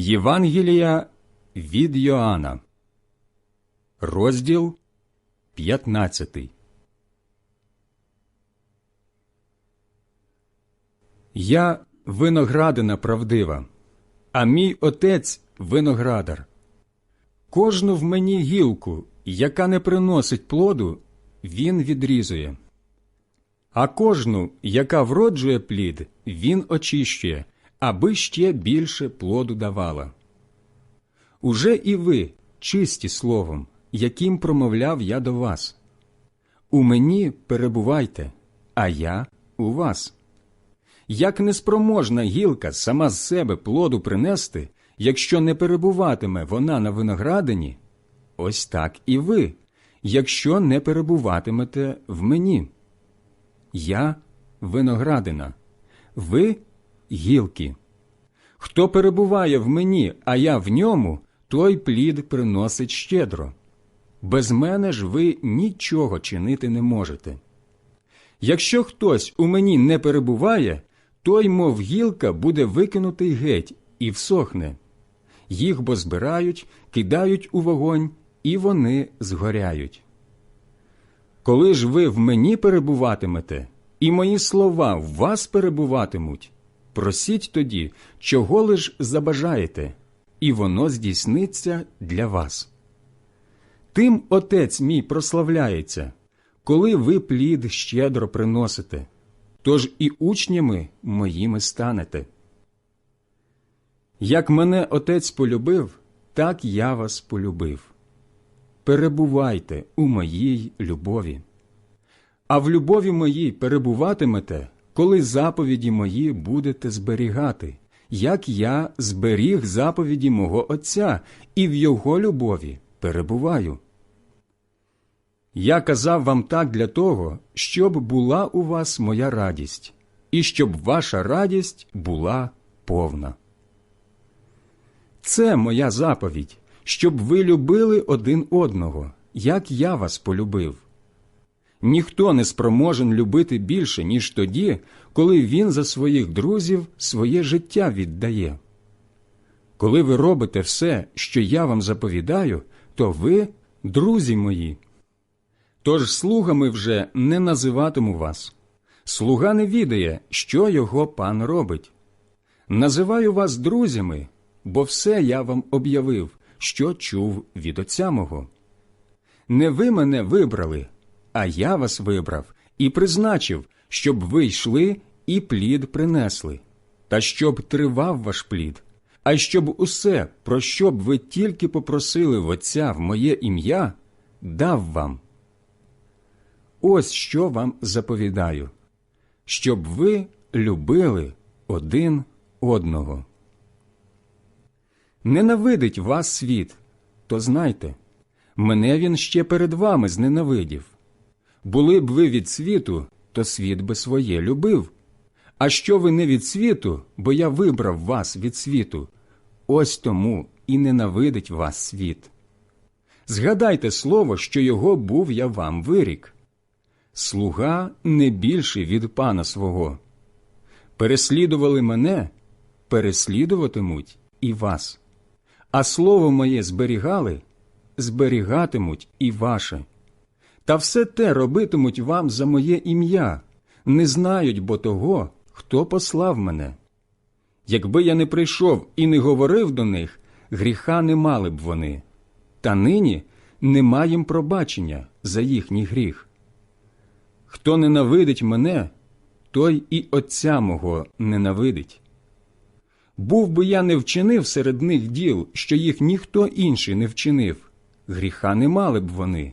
Євангелія від Йоанна, розділ 15. Я виноградина правдива, а мій отець виноградар. Кожну в мені гілку, яка не приносить плоду, він відрізує. А кожну, яка вроджує плід, він очищує, аби ще більше плоду давала. Уже і ви чисті словом, яким промовляв я до вас. У мені перебувайте, а я у вас. Як неспроможна гілка сама з себе плоду принести, якщо не перебуватиме вона на виноградині, ось так і ви, якщо не перебуватимете в мені. Я виноградина, ви гілки. Хто перебуває в мені, а я в ньому, той плід приносить щедро. Без мене ж ви нічого чинити не можете. Якщо хтось у мені не перебуває, той, мов гілка, буде викинутий геть і всохне. Їх бо збирають, кидають у вогонь, і вони згоряють. Коли ж ви в мені перебуватимете, і мої слова в вас перебуватимуть, просіть тоді, чого лиш забажаєте, і воно здійсниться для вас. Тим отець мій прославляється, коли ви плід щедро приносите, тож і учнями моїми станете. Як мене отець полюбив, так я вас полюбив. Перебувайте у моїй любові. А в любові моїй перебуватимете, коли заповіді мої будете зберігати, як я зберіг заповіді мого Отця і в його любові перебуваю. Я казав вам так для того, щоб була у вас моя радість, і щоб ваша радість була повна. Це моя заповідь, щоб ви любили один одного, як я вас полюбив. Ніхто не спроможен любити більше, ніж тоді, коли він за своїх друзів своє життя віддає. Коли ви робите все, що я вам заповідаю, то ви друзі мої. Тож слугами вже не називатиму вас. Слуга не відає, що його пан робить. Називаю вас друзями, бо все я вам об'явив, що чув від отця мого. Не ви мене вибрали, а я вас вибрав і призначив, щоб ви йшли і плід принесли, та щоб тривав ваш плід, а щоб усе, про що б ви тільки попросили в Отця в моє ім'я, дав вам. Ось що вам заповідаю, щоб ви любили один одного. Ненавидить вас світ, то знайте, мене він ще перед вами зненавидів. Були б ви від світу, то світ би своє любив. А що ви не від світу, бо я вибрав вас від світу, ось тому і ненавидить вас світ. Згадайте слово, що його був я вам вирік. Слуга не більший від пана свого. Переслідували мене, переслідуватимуть і вас. А слово моє зберігали, зберігатимуть і ваше. Та все те робитимуть вам за моє ім'я, не знають бо того, хто послав мене. Якби я не прийшов і не говорив до них, гріха не мали б вони, та нині нема їм пробачення за їхній гріх. Хто ненавидить мене, той і Отця мого ненавидить. Був би я не вчинив серед них діл, що їх ніхто інший не вчинив, гріха не мали б вони.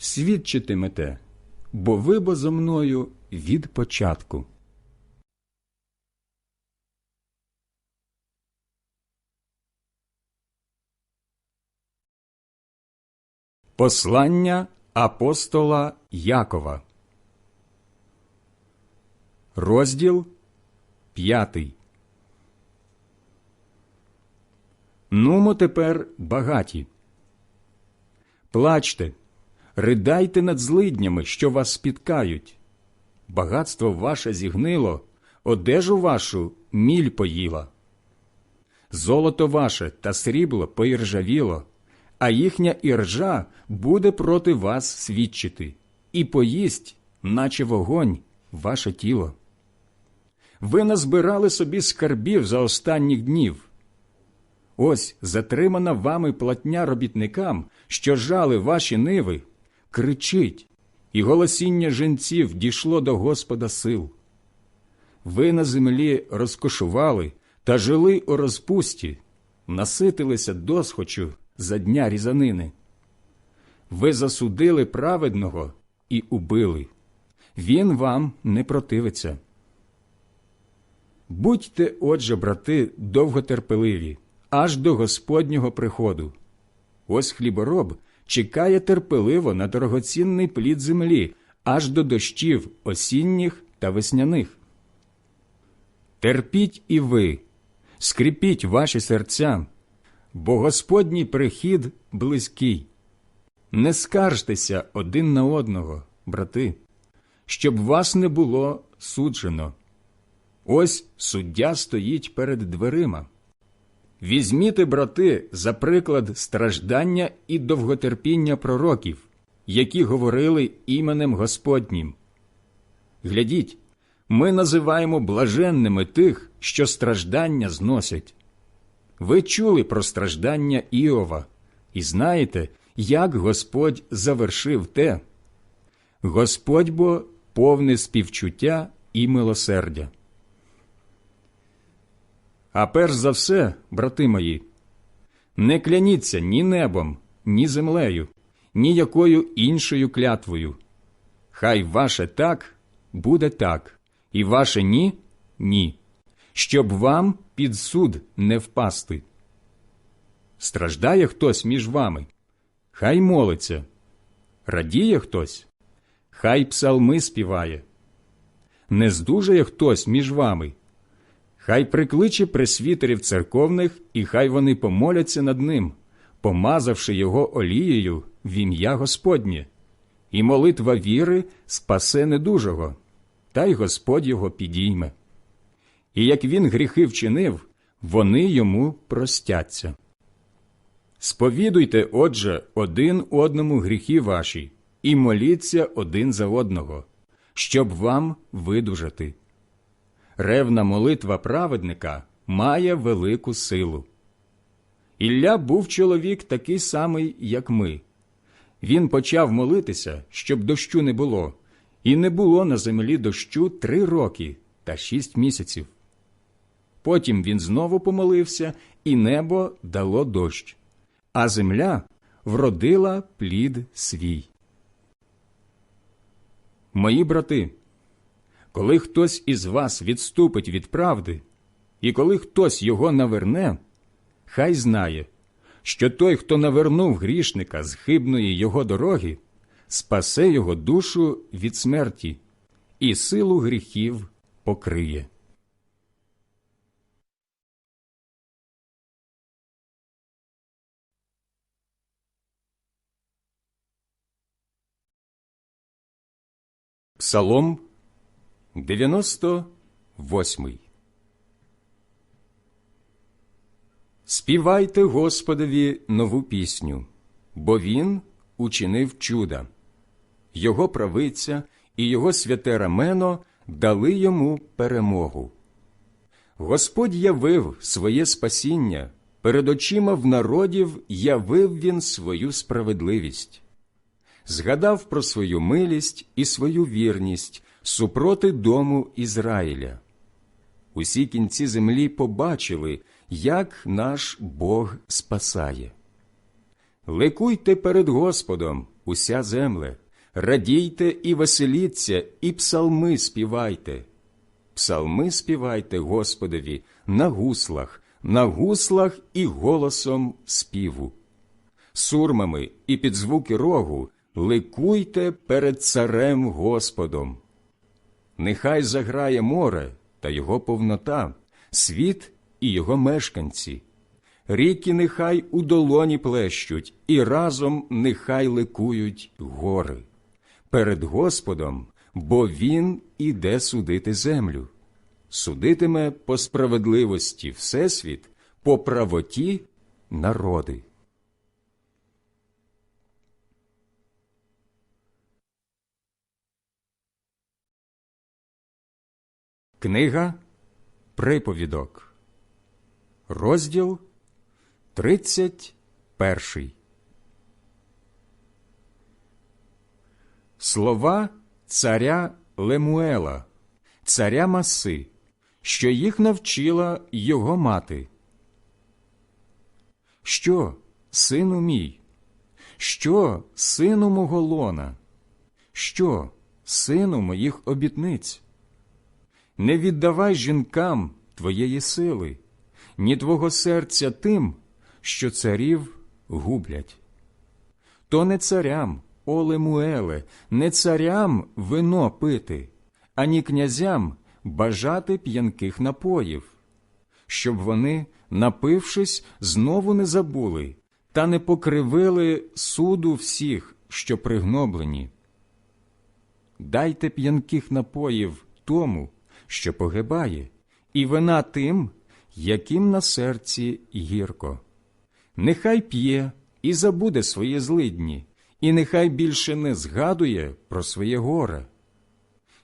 свідчитимете, бо ви бо зо мною від початку. Послання апостола Якова. Розділ п'ятий. Нумо тепер багаті. Плачте, ридайте над злиднями, що вас спіткають. Багатство ваше зігнило, одежу вашу міль поїла. Золото ваше та срібло поіржавіло, а їхня іржа буде проти вас свідчити, і поїсть, наче вогонь, ваше тіло. Ви назбирали собі скарбів за останніх днів. Ось затримана вами платня робітникам, що жали ваші ниви, кричить, і голосіння жінців дійшло до Господа сил. Ви на землі розкошували та жили у розпусті, наситилися досхочу за дня різанини. Ви засудили праведного і убили. Він вам не противиться. Будьте, отже, брати, довготерпеливі, аж до Господнього приходу. Ось хлібороб чекає терпеливо на дорогоцінний плід землі, аж до дощів осінніх та весняних. Терпіть і ви, скріпіть ваші серця, бо Господній прихід близький. Не скаржтеся один на одного, брати, щоб вас не було суджено. Ось суддя стоїть перед дверима. Візьміте, брати, за приклад страждання і довготерпіння пророків, які говорили іменем Господнім. Глядіть, ми називаємо блаженними тих, що страждання зносять. Ви чули про страждання Іова і знаєте, як Господь завершив те. Господь бо повне співчуття і милосердя. А перш за все, брати мої, не кляніться ні небом, ні землею, ні якою іншою клятвою. Хай ваше так буде так, і ваше ні ні, щоб вам під суд не впасти. Страждає хтось між вами, хай молиться, радіє хтось, хай псалми співає. Не здужає хтось між вами. Хай прикличе пресвітерів церковних, і хай вони помоляться над ним, помазавши його олією в ім'я Господнє, і молитва віри спасе недужого, та й Господь його підійме. І як він гріхи вчинив, вони йому простяться. Сповідуйте, отже, один одному гріхи ваші, і моліться один за одного, щоб вам видужати ревна молитва праведника має велику силу. Ілля був чоловік такий самий, як ми. Він почав молитися, щоб дощу не було, і не було на землі дощу три роки та шість місяців. Потім він знову помолився, і небо дало дощ, а земля вродила плід свій. Мої брати, коли хтось із вас відступить від правди, і коли хтось його наверне, хай знає, що той, хто навернув грішника з хибної його дороги, спасе його душу від смерті і силу гріхів покриє. Псалом 98. Співайте Господові нову пісню, бо Він учинив чуда. Його правиця і його святе рамено дали йому перемогу. Господь явив своє спасіння, перед очима в народів явив він свою справедливість, згадав про свою милість і свою вірність супроти дому Ізраїля. Усі кінці землі побачили, як наш Бог спасає. Ликуйте перед Господом, уся земле, радійте і веселіться, і псалми співайте. Псалми співайте Господові на гуслах, на гуслах і голосом співу. сурмами і під звуки рогу ликуйте перед царем Господом. Нехай заграє море та його повнота, світ і його мешканці. Ріки нехай у долоні плещуть, і разом нехай ликують гори. Перед Господом, бо Він іде судити землю. Судитиме по справедливості Всесвіт, по правоті народи. Книга Приповідок, розділ 31. Слова царя Лемуела, царя Маси, що їх навчила його мати. Що, сину мій? Що, сину мого лона? Що, сину моїх обітниць? Не віддавай жінкам твоєї сили, ні твого серця тим, що царів гублять. То не царям, о Лемуеле, не царям вино пити, ані князям бажати п'янких напоїв, щоб вони, напившись, знову не забули та не покривили суду всіх, що пригноблені. Дайте п'янких напоїв тому, що погибає, і вина тим, яким на серці гірко. Нехай п'є і забуде свої злидні, і нехай більше не згадує про своє горе.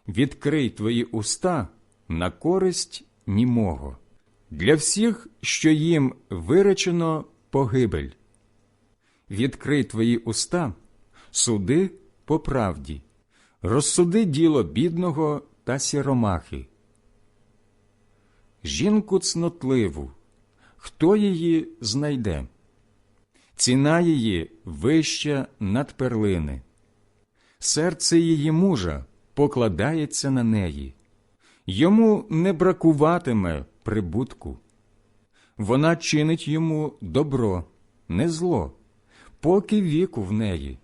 Відкрий твої уста на користь німого, для всіх, що їм виречено погибель. Відкрий твої уста, суди по правді, розсуди діло бідного та сіромахи. Жінку цнотливу, хто її знайде? Ціна її вища над перлини. Серце її мужа покладається на неї, йому не бракуватиме прибутку. Вона чинить йому добро, не зло, поки віку в неї,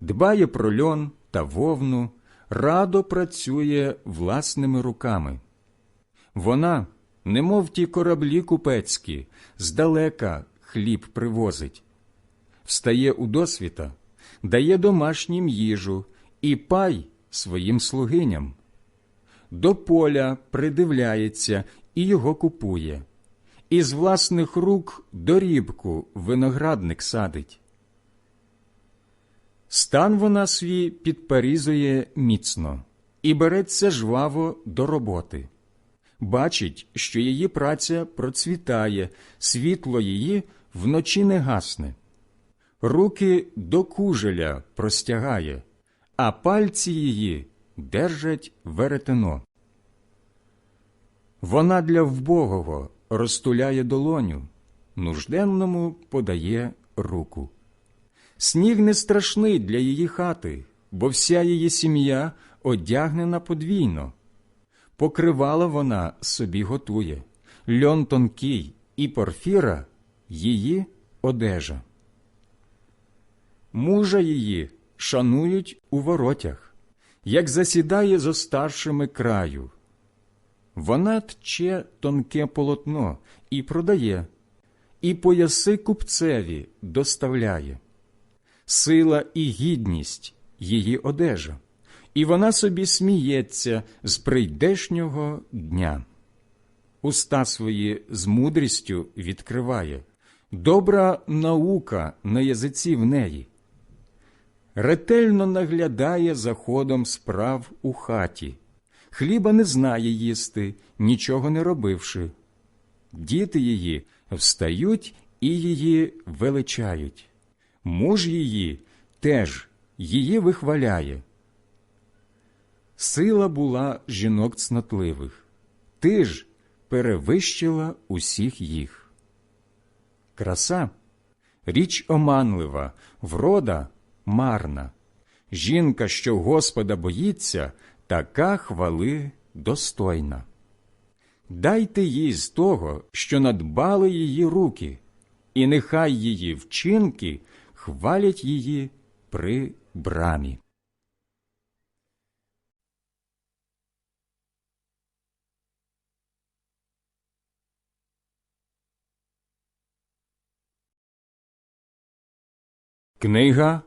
дбає про льон та вовну, радо працює власними руками. Вона, немов ті кораблі купецькі, здалека хліб привозить, встає у досвіта, дає домашнім їжу і пай своїм слугиням. До поля придивляється і його купує, із власних рук дорібку виноградник садить. Стан вона свій підпарізує міцно і береться жваво до роботи. Бачить, що її праця процвітає, світло її вночі не гасне, руки до кужеля простягає, а пальці її держать веретено. Вона для вбогого розтуляє долоню, нужденному подає руку. Сніг не страшний для її хати, бо вся її сім'я одягнена подвійно. Покривала вона собі готує, льон тонкий і порфіра її одежа. Мужа її шанують у воротях, як засідає зо старшими краю. Вона тче тонке полотно і продає, і пояси купцеві доставляє. Сила і гідність її одежа, і вона собі сміється з прийдешнього дня. Уста свої з мудрістю відкриває, добра наука на язиці в неї. Ретельно наглядає за ходом справ у хаті, хліба не знає їсти, нічого не робивши. Діти її встають і її величають. Муж її теж її вихваляє. Сила була жінок цнотливих, ти ж перевищила усіх їх. Краса річ оманлива, врода марна. Жінка, що Господа боїться, така хвали достойна. Дайте їй з того, що надбали її руки, і нехай її вчинки хвалять її при брамі. Книга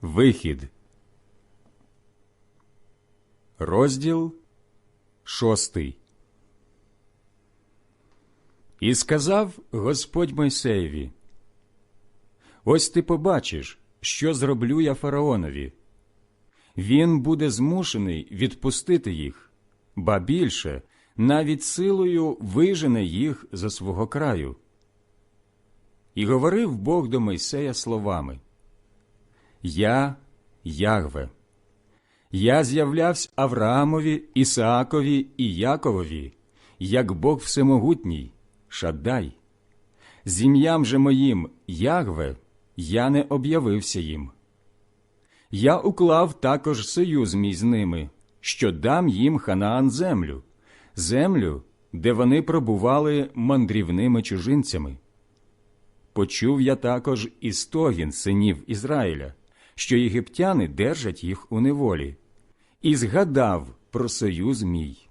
Вихід, розділ шостий. І сказав Господь Мойсеєві: Ось ти побачиш, що зроблю я фараонові. Він буде змушений відпустити їх, ба більше навіть силою вижене їх за свого краю. І говорив Бог до Мойсея словами: Я Ягве, я з'являвся Авраамові, Ісаакові і Яковові, як Бог Всемогутній, Шаддай. З ім'ям же моїм Ягве я не об'явився їм. Я уклав також союз мій з ними, що дам їм Ханаан землю, землю, де вони пробували мандрівними чужинцями. Почув я також і стогін синів Ізраїля, що єгиптяни держать їх у неволі, і згадав про союз мій.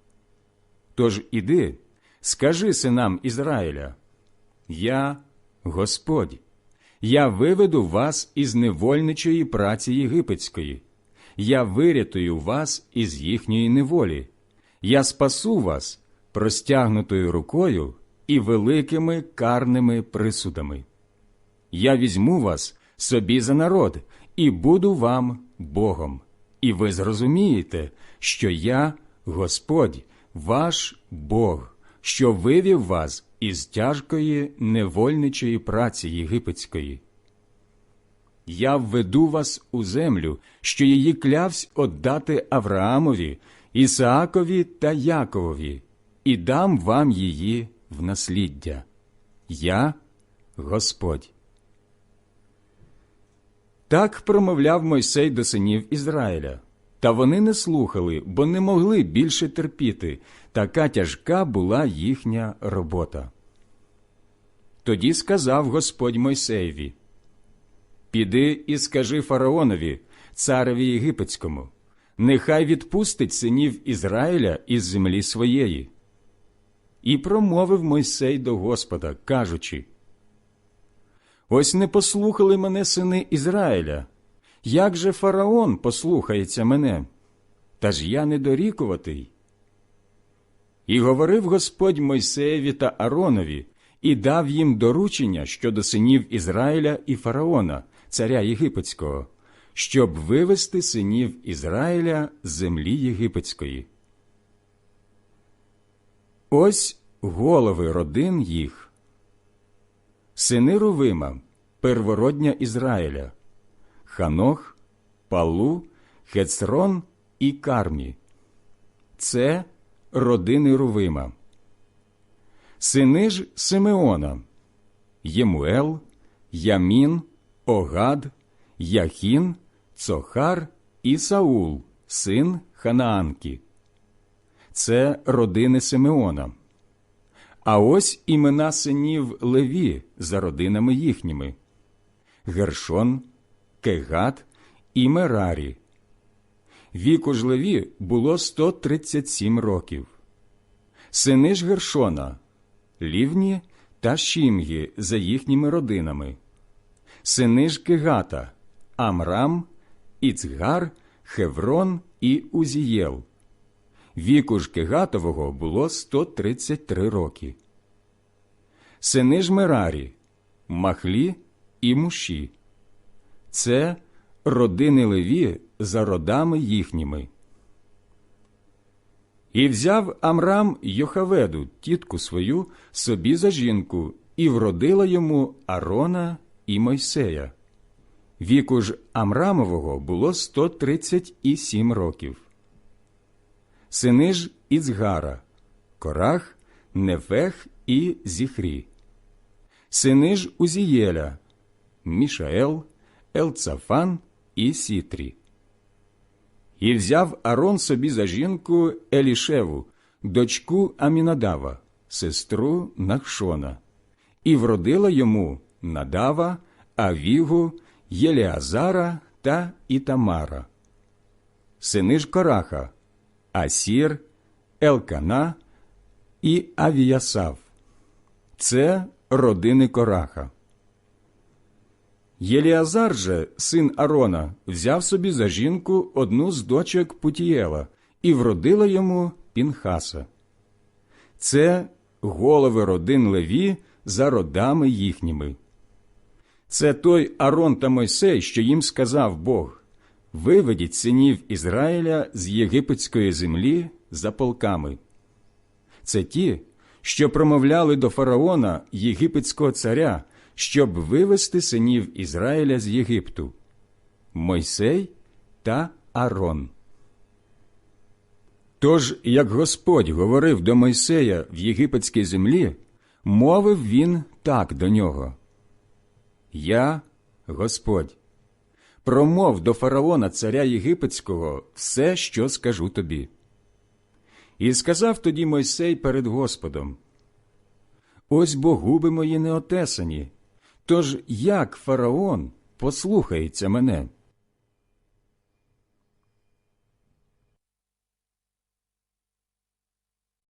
Тож іди, скажи синам Ізраїля: Я Господь, я виведу вас із невольничої праці єгипетської, я вирятую вас із їхньої неволі, я спасу вас простягнутою рукою і великими карними присудами. Я візьму вас собі за народ і буду вам Богом, і ви зрозумієте, що я Господь, ваш Бог, що вивів вас із тяжкої невольничої праці єгипетської. Я введу вас у землю, що її клявсь отдати Авраамові, Ісаакові та Яковові, і дам вам її в насліддя. Я Господь. Так промовляв Мойсей до синів Ізраїля. Та вони не слухали, бо не могли більше терпіти, така тяжка була їхня робота. Тоді сказав Господь Мойсеєві Піди і скажи фараонові, цареві єгипетському, нехай відпустить синів Ізраїля із землі своєї. І промовив Мойсей до Господа, кажучи Ось не послухали мене сини Ізраїля. Як же фараон послухається мене? Та ж я недорікуватий. І говорив Господь Мойсеєві та Аронові і дав їм доручення щодо синів Ізраїля і фараона, царя Єгипетського, щоб вивести синів Ізраїля з землі єгипетської. Ось голови родин їх сини Рувима, первородня Ізраїля, Ханох, Палу, Хецрон і Кармі. Це родини Рувима. Сини ж Симеона, Ємуел, Ямін, Огад, Яхін, Цохар і Саул, син Ханаанки. Це родини Симеона. А ось імена синів Леві за родинами їхніми Гершон, Кегат і Мерарі. Віку ж Леві було 137 років. Сини ж Гершона, Лівні та Шімгі за їхніми родинами. Сини ж Кегата, Амрам, Іцгар, Хеврон і Узієл Віку ж Кегатового було 133 роки. Сини ж Мерарі, Махлі і Муші. Це родини Леві за родами їхніми. І взяв Амрам Йохаведу, тітку свою, собі за жінку, і вродила йому Арона і Мойсея. Віку ж Амрамового було 137 років сини ж Іцгара, Корах, Нефех і Зіхрі, сини ж Узієля, Мішаел, Елцафан і Сітрі. І взяв Арон собі за жінку Елішеву, дочку Амінадава, сестру Нахшона, і вродила йому Надава, Авігу, Єліазара та Ітамара. Сини ж Кораха, Асір, Елкана і Авіясав. Це родини Кораха. Єліазар же, син Арона, взяв собі за жінку одну з дочок Путієла і вродила йому Пінхаса. Це голови родин Леві за родами їхніми. Це той Арон та Мойсей, що їм сказав Бог Виведіть синів Ізраїля з єгипетської землі за полками. Це ті, що промовляли до фараона єгипетського царя, щоб вивести синів Ізраїля з Єгипту Мойсей та Арон. Тож, як Господь говорив до Мойсея в єгипетській землі, мовив він так до нього. Я, Господь, промов до фараона царя єгипетського все, що скажу тобі. І сказав тоді Мойсей перед Господом: Ось бо губи мої неотесані, тож як фараон послухається мене?